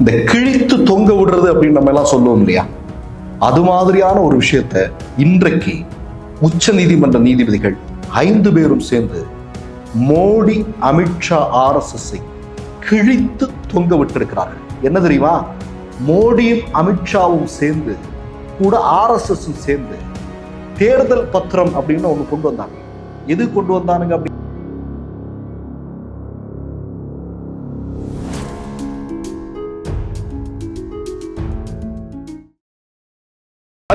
இந்த கிழித்து தொங்க விடுறது அப்படின்னு நம்ம எல்லாம் சொல்லுவோம் இல்லையா? அது மாதிரியான ஒரு விஷயத்த இன்றைக்கு உச்ச நீதிமன்ற நீதிபதிகள் ஐந்து பேரும் சேர்ந்து மோடி அமித்ஷா ஆர்எஸ்எஸ்ஐ கிழித்து தொங்க விட்டிருக்கிறார்கள். என்ன தெரியுமா? மோடியும் அமித்ஷாவும் சேர்ந்து கூட ஆர்எஸ்எஸ் சேர்ந்து தேர்தல் பத்திரம் அப்படின்னு ஒன்று கொண்டு வந்தாங்க. எது கொண்டு வந்தானுங்க அப்படி?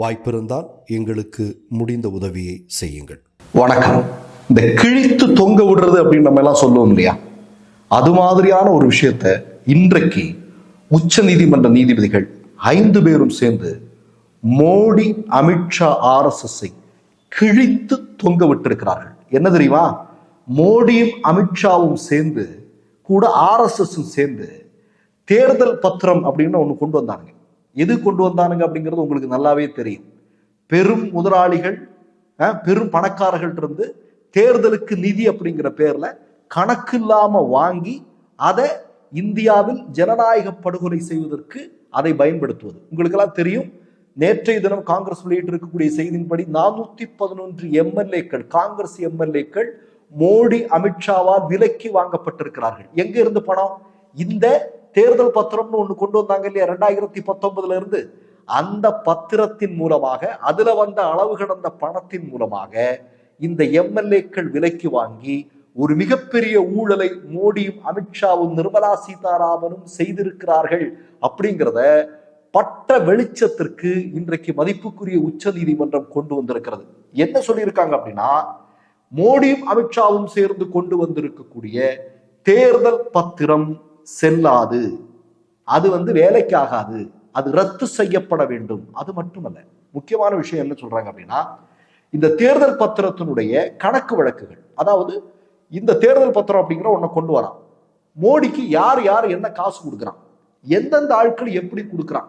வாய்ப்பிருந்தால் எங்களுக்கு முடிந்த உதவியை செய்யுங்கள். வணக்கம். இந்த கிழித்து தொங்க விடுறது அப்படின்னு நம்ம எல்லாம் சொல்லுவோம் இல்லையா? அது மாதிரியான ஒரு விஷயத்த இன்றைக்கு உச்ச நீதிமன்ற நீதிபதிகள் ஐந்து பேரும் சேர்ந்து மோடி அமித்ஷா ஆர்எஸ்எஸ்ஐ கிழித்து தொங்க விட்டிருக்கிறார்கள். என்ன தெரியுமா? மோடியும் அமித்ஷாவும் சேர்ந்து கூட ஆர்எஸ்எஸும் சேர்ந்து தேர்தல் பத்திரம் அப்படின்னு ஒன்று கொண்டு வந்தாங்க எது கொண்டு வந்தானுங்க அப்படிங்கிறது உங்களுக்கு நல்லாவே தெரியும். பெரும் முதலாளிகள் பெரும் பணக்காரர்கள்ட்ட இருந்து தேர்தலுக்கு நிதி அப்படிங்கிற பேர்ல கணக்கு இல்லாம வாங்கி அதை இந்தியாவில் ஜனநாயக படுகொலை செய்வதற்கு அதை பயன்படுத்துவது. உங்களுக்கெல்லாம் தெரியும் நேற்றைய தினம் காங்கிரஸ் வெளியிட்டிருக்கக்கூடிய செய்தியின்படி நானூத்தி பதினொன்று எம்எல்ஏக்கள் காங்கிரஸ் எம்எல்ஏக்கள் மோடி அமித்ஷாவால் விலக்கி வாங்கப்பட்டிருக்கிறார்கள். எங்க இருந்து பணம்? இந்த தேர்தல் பத்திரம்னு ஒன்று கொண்டு வந்தாங்க இல்லையா? ரெண்டாயிரத்தி பத்தொன்பதுல இருந்து அந்த பத்திரத்தின் மூலமாக அதுல வந்த அளவு கடந்த பணத்தின் மூலமாக இந்த எம்எல்ஏக்கள் விலைக்கு வாங்கி ஒரு மிகப்பெரிய ஊழலை மோடியும் அமித்ஷாவும் நிர்மலா சீதாராமனும் செய்திருக்கிறார்கள் அப்படிங்கிறத பட்ட வெளிச்சத்திற்கு இன்றைக்கு மதிப்புக்குரிய உச்ச நீதிமன்றம் கொண்டு வந்திருக்கிறது. என்ன சொல்லியிருக்காங்க அப்படின்னா மோடியும் அமித்ஷாவும் சேர்ந்து கொண்டு வந்திருக்கக்கூடிய தேர்தல் பத்திரம் செல்லாது. அது வந்து வேலைக்கு ஆகாது அது ரத்து செய்யப்பட வேண்டும். அது மட்டுமல்ல முக்கியமான விஷயம் என்ன சொல்றாங்க அப்படின்னா இந்த தேர்தல் பத்திரத்தினுடைய கணக்கு வழக்குகள் அதாவது இந்த தேர்தல் பத்திரம் அப்படிங்கிற ஒன்றை கொண்டு வரான். மோடிக்கு யார் யார் என்ன காசு கொடுக்குறான்? எந்தெந்த ஆட்கள் எப்படி கொடுக்குறான்?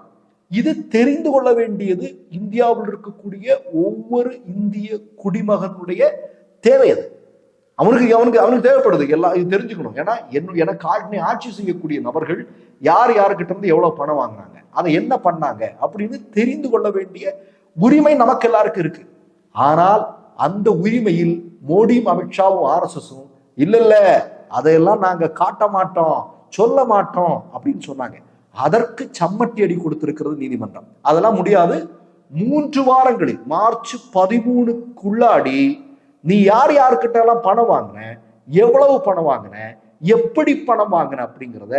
இது தெரிந்து கொள்ள வேண்டியது இந்தியாவில் இருக்கக்கூடிய ஒவ்வொரு இந்திய குடிமகனுடைய தேவை அது. அவனுக்கு அவனுக்கு அவனுக்கு தேவைப்படுது. எல்லாம் இது தெரிஞ்சுக்கணும். ஏன்னா என்ன எனக்கு ஆட்சி ஆட்சி செய்யக்கூடிய நபர்கள் யார் யாருக்கிட்ட இருந்து எவ்வளவு பணம் வாங்கினாங்க அதை என்ன பண்ணாங்க அப்படின்னு தெரிந்து கொள்ள வேண்டிய உரிமை நமக்கு எல்லாருக்கும் இருக்கு. ஆனால் அந்த உரிமையில் மோடியும் அமித்ஷாவும் ஆர்எஸ்எஸும் இல்ல இல்ல அதையெல்லாம் நாங்க காட்ட மாட்டோம் சொல்ல மாட்டோம் அப்படின்னு சொன்னாங்க. அதற்கு சம்மட்டி அடி கொடுத்திருக்கிறது நீதிமன்றம். அதெல்லாம் முடியாது. மூன்று வாரங்களில் மார்ச் பதிமூணுக்குள்ளாடி நீ யார் யாருக்கிட்ட எல்லாம் பணம் வாங்கின? எவ்வளவு பணம் வாங்கின? எப்படி பணம் வாங்கின அப்படிங்கிறத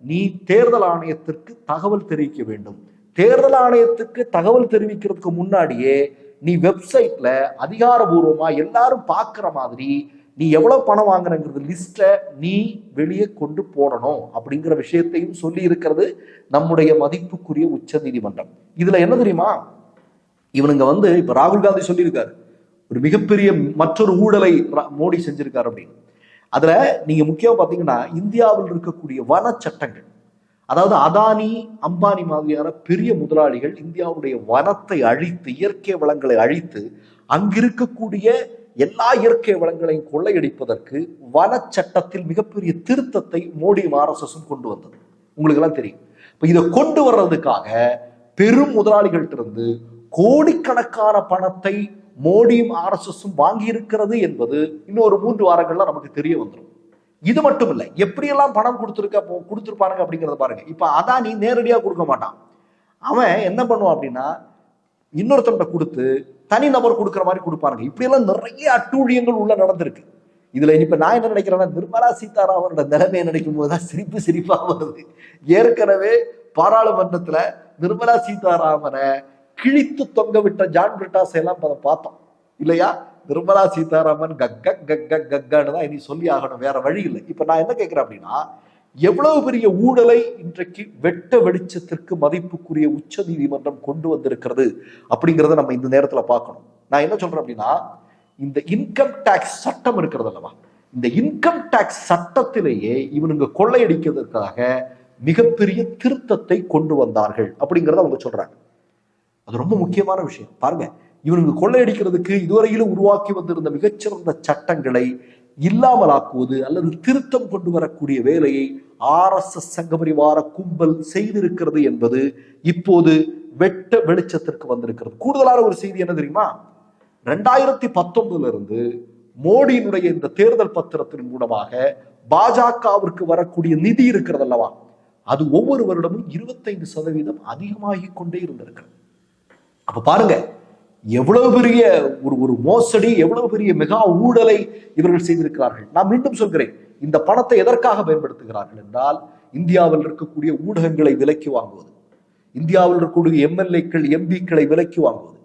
நீ தேர்தல் ஆணையத்திற்கு தகவல் தெரிவிக்க வேண்டும். தேர்தல் ஆணையத்துக்கு தகவல் தெரிவிக்கிறதுக்கு முன்னாடியே நீ வெப்சைட்ல அதிகாரபூர்வமா எல்லாரும் பார்க்குற மாதிரி நீ எவ்வளவு பணம் வாங்குறங்கிறது லிஸ்ட்டை நீ வெளியே கொண்டு போடணும் அப்படிங்கிற விஷயத்தையும் சொல்லி இருக்கிறது நம்முடைய மதிப்புக்குரிய உச்ச நீதிமன்றம் இதுல என்ன தெரியுமா? இவனுங்க வந்து இப்ப ராகுல் காந்தி சொல்லியிருக்காரு. ஒரு மிகப்பெரிய மற்றொரு ஊழலை ரா- மோடி செஞ்சிருக்காரு அப்படின்னு. அதுல நீங்க முக்கியமா பாத்தீங்கன்னா இந்தியாவில் இருக்கக்கூடிய வன சட்டங்கள் அதாவது அதானி அம்பானி மாதிரியான பெரிய முதலாளிகள் இந்தியாவுடைய வனத்தை அழித்து இயற்கை வளங்களை அழித்து அங்கிருக்கக்கூடிய எல்லா இயற்கை வளங்களையும் கொள்ளையடிப்பதற்கு வன சட்டத்தில் மிகப்பெரிய திருத்தத்தை மோடியும் ஆர்எஸ்எஸும் கொண்டு வந்தது. உங்களுக்கு எல்லாம் தெரியும். இப்போ இதை கொண்டு வர்றதுக்காக பெரும் முதலாளிகள்கிட்ட இருந்து கோடிக்கணக்கான பணத்தை மோடியும் ஆர்எஸ்எஸும் வாங்கி இருக்கிறது என்பது இன்னொரு மூன்று வாரங்கள்ல நமக்கு தெரிய வந்துடும் இது மட்டும் இல்லை எப்படியெல்லாம் பணம் கொடுத்துருக்க அப்போ கொடுத்துருப்பாருங்க அப்படிங்கிறத அப்படிங்கறத பாருங்க. இப்ப அதானி நேரடியா கொடுக்க மாட்டான். அவன் என்ன பண்ணுவான் அப்படின்னா இன்னொருத்தன்ட்ட கொடுத்து தனிநபர் கொடுக்குற மாதிரி கொடுப்பாருங்க இப்படியெல்லாம் நிறைய அட்டூழியங்கள் உள்ள நடந்திருக்கு. இதுல இப்ப நான் என்ன நினைக்கிறேன்னா நிர்மலா சீதாராமனோட நிலைமையை நினைக்கும் போதுதான் சிரிப்பு சிரிப்பா வருது. ஏற்கனவே பாராளுமன்றத்துல நிர்மலா சீதாராமனை கிழித்து தொங்க விட்ட ஜான் பிரிட்டாஸ் எல்லாம் அதை பார்த்தோம். இல்லையா? நிர்மலா சீதாராமன் கக்க கக்க கக்கான்னு தான் இனி சொல்லி ஆகணும் வேற வழி இல்லை. இப்ப நான் என்ன கேட்கிறேன் அப்படின்னா எவ்வளவு பெரிய ஊழலை இன்றைக்கு வெட்ட வெளிச்சத்திற்கு மதிப்புக்குரிய உச்ச நீதிமன்றம் கொண்டு வந்திருக்கிறது அப்படிங்கிறத நம்ம இந்த நேரத்துல பார்க்கணும். நான் என்ன சொல்றேன் அப்படின்னா இந்த இன்கம் டேக்ஸ் சட்டம் இருக்கிறது அல்லவா? இந்த இன்கம் டேக்ஸ் சட்டத்திலேயே இவனுங்க கொள்ளையடிக்கிறதுக்காக மிகப்பெரிய திருத்தத்தை கொண்டு வந்தார்கள் அப்படிங்கிறத அவங்க சொல்றாங்க. அது ரொம்ப முக்கியமான விஷயம். பாருங்க இவனுக்கு கொள்ளையடிக்கிறதுக்கு இதுவரையிலும் உருவாக்கி வந்திருந்த மிகச்சிறந்த சட்டங்களை இல்லாமலாக்குவது அல்லது திருத்தம் கொண்டு வரக்கூடிய வேலையை ஆர் எஸ் எஸ் சங்கபரிவார கும்பல் செய்திருக்கிறது என்பது இப்போது வெட்ட வெளிச்சத்திற்கு வந்திருக்கிறது. கூடுதலான ஒரு செய்தி என்ன தெரியுமா? ரெண்டாயிரத்தி பத்தொன்பதுல இருந்து மோடியினுடைய இந்த தேர்தல் பத்திரத்தின் மூலமாக பாஜகவிற்கு வரக்கூடிய நிதி இருக்கிறது அல்லவா அது ஒவ்வொரு வருடமும் இருபத்தைந்து சதவீதம் அதிகமாகிக் கொண்டே இருந்திருக்கிறது. அப்ப பாருங்க எவ்வளவு பெரிய ஒரு ஒரு மோசடி எவ்வளவு பெரிய மெகா ஊழலை இவர்கள் செய்திருக்கிறார்கள். நான் மீண்டும் சொல்கிறேன் இந்த பணத்தை எதற்காக பயன்படுத்துகிறார்கள் என்றால் இந்தியாவில் இருக்கக்கூடிய ஊடகங்களை விலைக்கு வாங்குவது இந்தியாவில் இருக்கக்கூடிய எம்எல்ஏக்கள் எம்பிக்களை விலைக்கு வாங்குவது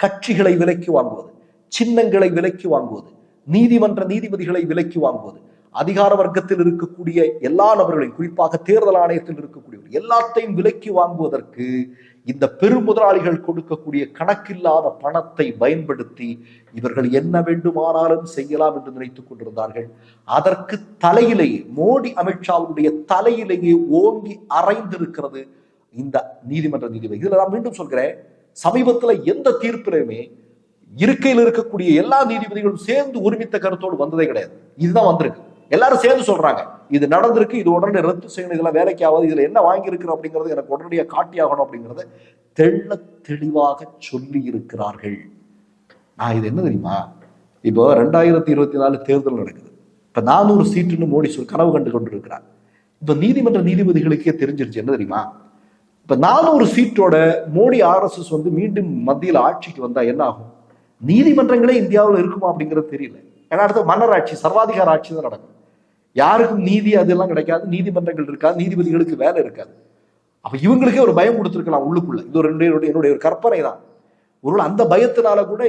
கட்சிகளை விலைக்கு வாங்குவது சின்னங்களை விலைக்கு வாங்குவது நீதிமன்ற நீதிபதிகளை விலைக்கு வாங்குவது அதிகார வர்க்கத்தில் இருக்கக்கூடிய எல்லா நபர்களையும் குறிப்பாக தேர்தல் ஆணையத்தில் இருக்கக்கூடியவர் எல்லாத்தையும் விலைக்கு வாங்குவதற்கு இந்த பெருமுதலாளிகள் கொடுக்கக்கூடிய கணக்கில்லாத பணத்தை பயன்படுத்தி இவர்கள் என்ன வேண்டுமானாலும் செய்யலாம் என்று நினைத்துக் கொண்டிருந்தார்கள். அதற்கு தலையிலேயே மோடி அமித்ஷாவுடைய தலையிலேயே ஓங்கி அரைந்திருக்கிறது இந்த நீதிமன்ற நீதிபதி. இதுல நான் மீண்டும் சொல்கிறேன் சமீபத்துல எந்த தீர்ப்பிலுமே இருக்கையில் இருக்கக்கூடிய எல்லா நீதிபதிகளும் சேர்ந்து ஒருமித்த கருத்தோடு வந்ததே கிடையாது. இதுதான் வந்திருக்கு. எல்லாரும் சேர்ந்து சொல்றாங்க இது நடந்திருக்கு இது உடனே ரத்து செய்யணும் இதெல்லாம் வேலைக்கு ஆகாது இதுல என்ன வாங்கியிருக்கிறோம் அப்படிங்கிறது எனக்கு உடனடியாக காட்டியாகணும் அப்படிங்கிறத தெள்ள தெளிவாக சொல்லி இருக்கிறார்கள். நான் இது என்ன தெரியுமா? இப்போ ரெண்டாயிரத்தி இருபத்தி நாலு தேர்தல் நடக்குது. இப்போ நானூறு சீட்டுன்னு மோடி சொல் கனவு கண்டு கொண்டு இருக்கிறார் இப்போ நீதிமன்ற நீதிபதிகளுக்கே தெரிஞ்சிருச்சு என்ன தெரியுமா? இப்போ நானூறு சீட்டோட மோடி ஆர்எஸ்எஸ் வந்து மீண்டும் மத்தியில் ஆட்சிக்கு வந்தால் என்ன ஆகும்? நீதிமன்றங்களே இந்தியாவில் இருக்குமா அப்படிங்கிறது தெரியல. ஏன்னா அடுத்து மன்னர் ஆட்சி சர்வாதிகார ஆட்சி தான் நடக்கும். யாருக்கும் நீதி அதெல்லாம் கிடைக்காது நீதிமன்றங்கள் இருக்காது நீதிபதிகளுக்கு வேலை இருக்காது. அப்ப இவங்களுக்கே ஒரு பயம் கொடுத்துருக்கலாம் உள்ளுக்குள்ள. இது ஒரு என்னுடைய என்னுடைய ஒரு கற்பனை தான் ஒருவேளை அந்த பயத்தினால கூட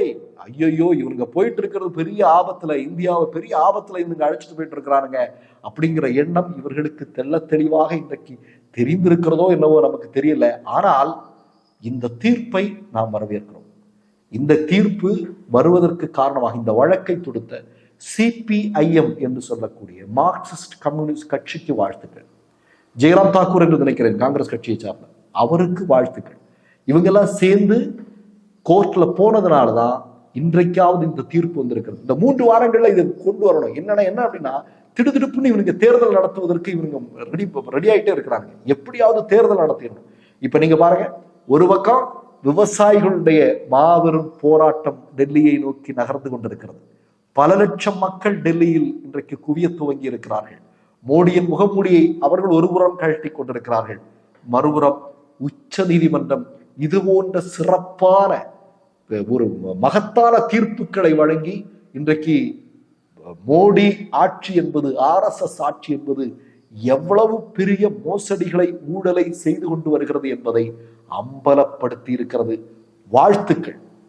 ஐயோ இவனுங்க போயிட்டு இருக்கிறது பெரிய ஆபத்துல இந்தியாவை பெரிய ஆபத்துல இவங்க அழைச்சிட்டு போயிட்டு இருக்கிறானுங்க அப்படிங்கிற எண்ணம் இவர்களுக்கு தெள்ள தெளிவாக இன்றைக்கு தெரிந்திருக்கிறதோ என்னவோ நமக்கு தெரியல. ஆனால் இந்த தீர்ப்பை நாம் வரவேற்கிறோம். இந்த தீர்ப்பு வருவதற்கு காரணமாக இந்த வழக்கை தொடுத்த சிபிஐஎம் என்று சொல்லக்கூடிய மார்க்சிஸ்ட் கம்யூனிஸ்ட் கட்சிக்கு வாழ்த்துக்கள். ஜெயராம் தாக்கூர் என்று நினைக்கிறேன் காங்கிரஸ் கட்சியை சார்ந்த. அவருக்கு வாழ்த்துக்கள். இவங்கெல்லாம் சேர்ந்து கோர்ட்ல போனதுனால தான் இன்றைக்காவது இந்த தீர்ப்பு வந்திருக்கிறது. இந்த மூன்று வாரங்கள்ல இதை கொண்டு வரணும். என்னன்னா என்ன அப்படின்னா திடுதிடுப்புன்னு இவங்க தேர்தல் நடத்துவதற்கு இவங்க ரெடி ரெடி ஆயிட்டே இருக்கிறாங்க. எப்படியாவது தேர்தல் நடத்திடணும். இப்ப நீங்க பாருங்க ஒரு பக்கம் விவசாயிகளுடைய மாபெரும் போராட்டம் டெல்லியை நோக்கி நகர்ந்து கொண்டிருக்கிறது. பல லட்சம் மக்கள் டெல்லியில் இன்றைக்கு குவிய துவங்கி இருக்கிறார்கள். மோடியின் முகமூடியை அவர்கள் ஒருபுறம் கழட்டி கொண்டிருக்கிறார்கள். மறுபுறம் உச்ச நீதிமன்றம் இது போன்ற சிறப்பான ஒரு மகத்தான தீர்ப்புகளை வழங்கி இன்றைக்கு மோடி ஆட்சி என்பது ஆர்எஸ்எஸ் ஆட்சி என்பது எவ்வளவு பெரிய மோசடிகளை ஊழலை செய்து கொண்டு வருகிறது என்பதை அம்பலப்படுத்தி இருக்கிறது வாழ்த்துக்கள்.